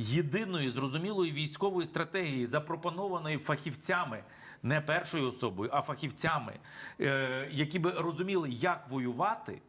єдиної зрозумілої військової стратегії, запропонованої фахівцями, не першою особою, а фахівцями, е, які би розуміли, як воювати,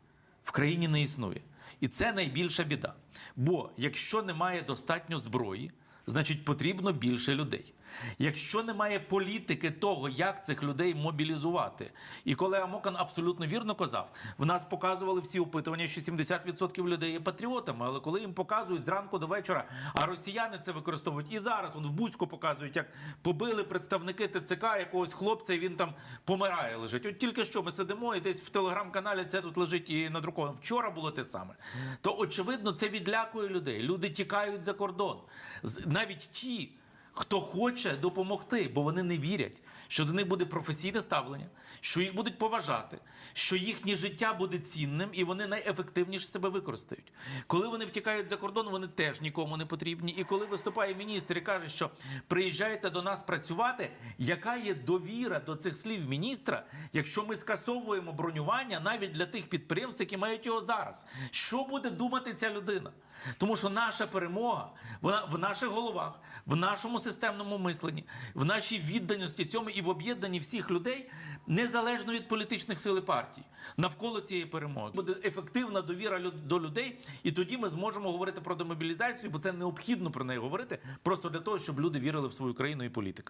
в країні не існує. І це найбільша біда. Бо якщо немає достатньо зброї, значить потрібно більше людей. Якщо немає політики того, як цих людей мобілізувати, і колега Мокан абсолютно вірно казав, в нас показували всі опитування, що 70% людей є патріотами, але коли їм показують зранку до вечора, а росіяни це використовують і зараз. Он в Бузьку показують, як побили представники ТЦК якогось хлопця, і він там помирає, лежить. От тільки що ми сидимо, і десь в телеграм-каналі це тут лежить і надруковано. Вчора було те саме. То очевидно, це відлякує людей. Люди тікають за кордон. Навіть ті. Хто хоче допомогти, бо вони не вірять, що до них буде професійне ставлення, що їх будуть поважати, що їхнє життя буде цінним і вони найефективніше себе використають. Коли вони втікають за кордон, вони теж нікому не потрібні. І коли виступає міністр і каже, що приїжджайте до нас працювати, яка є довіра до цих слів міністра, якщо ми скасовуємо бронювання навіть для тих підприємств, які мають його зараз, що буде думати ця людина? Тому що наша перемога вона в наших головах, в нашому системному мисленні, в нашій відданості цьому і в об'єднанні всіх людей незалежно від політичних сил і партій навколо цієї перемоги буде ефективна довіра до людей, і тоді ми зможемо говорити про демобілізацію, бо це необхідно про неї говорити просто для того, щоб люди вірили в свою країну і політику.